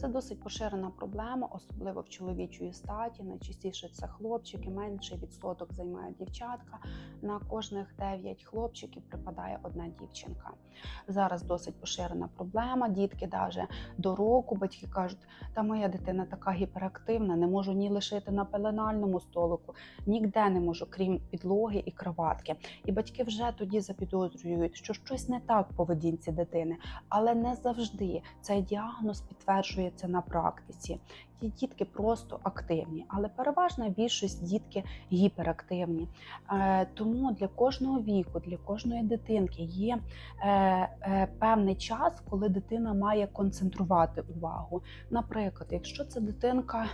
Це досить поширена проблема, особливо в чоловічої статі. Найчастіше це хлопчики, менший відсоток займають дівчатка. На кожних 9 хлопчиків припадає одна дівчинка. Зараз досить поширена проблема. Дітки навіть до року батьки кажуть, та моя дитина така гіперактивна, не можу ні лишити на пеленальному столику, ніде не можу, крім підлоги і кроватки. І батьки вже тоді запідозрюють, що щось не так в поведінці дитини, але не завжди цей діагноз підтверджується на практиці. Ті дітки просто активні, але переважна більшість дітки гіперактивні. Е, Тому для кожного віку, для кожної дитинки є е, е, певний час, коли дитина має концентрувати увагу. Наприклад, якщо це дитинка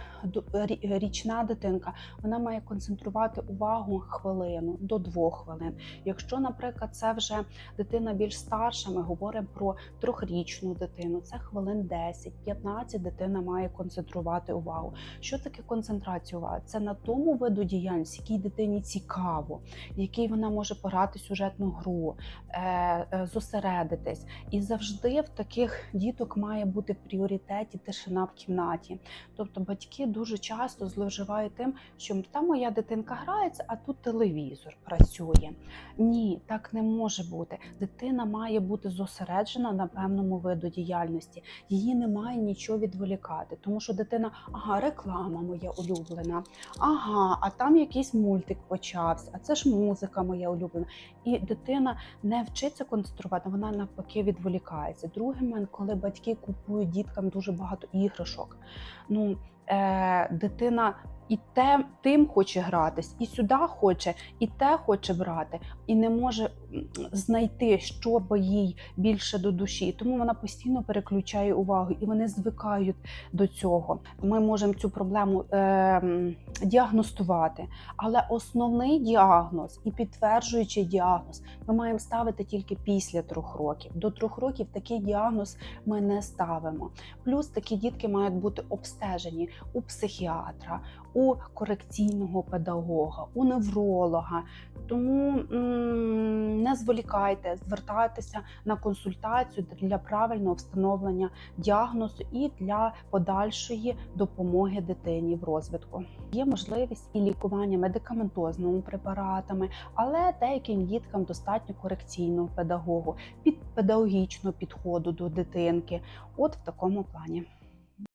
річна дитинка, вона має концентрувати увагу хвилину до двох хвилин. Якщо, наприклад, це вже дитина більш старша, ми говоримо про трьохрічну дитину, це хвилин 10-15 дитина має концентрувати увагу. Що таке концентрація уваги? Це на тому виду діяльності, якій дитині цікаво, в якій вона може пограти сюжетну гру, е, е, зосередитись. І завжди в таких діток має бути в пріоритеті тишина в кімнаті. Тобто батьки дуже часто зловживають тим, що там моя дитинка грається, а тут телевізор працює. Ні, так не може бути. Дитина має бути зосереджена на певному виду діяльності. Її не має нічого відволікати, тому що дитина, ага, реклама моя улюблена, ага, а там якийсь мультик почався, а це ж музика моя улюблена. І дитина не вчиться концентрувати, вона навпаки відволікається. Другий момент, коли батьки купують діткам дуже багато іграшок. Ну, е, дитина і те, тим хоче гратись, і сюди хоче, і те хоче брати, і не може знайти, що би їй більше до душі. Тому вона постійно переключає увагу, і вони звикають до цього. Ми можемо цю проблему е, діагностувати, але основний діагноз і підтверджуючий діагноз ми маємо ставити тільки після трьох років. До трьох років такий діагноз ми не ставимо. Плюс такі дітки мають бути обстежені у психіатра, у корекційного педагога, у невролога. Тому не зволікайте, звертайтеся на консультацію для правильного встановлення діагнозу і для подальшої допомоги дитині в розвитку. Є можливість і лікування медикаментозними препаратами, але деяким діткам достатньо корекційного педагогу, під педагогічного підходу до дитинки. От в такому плані.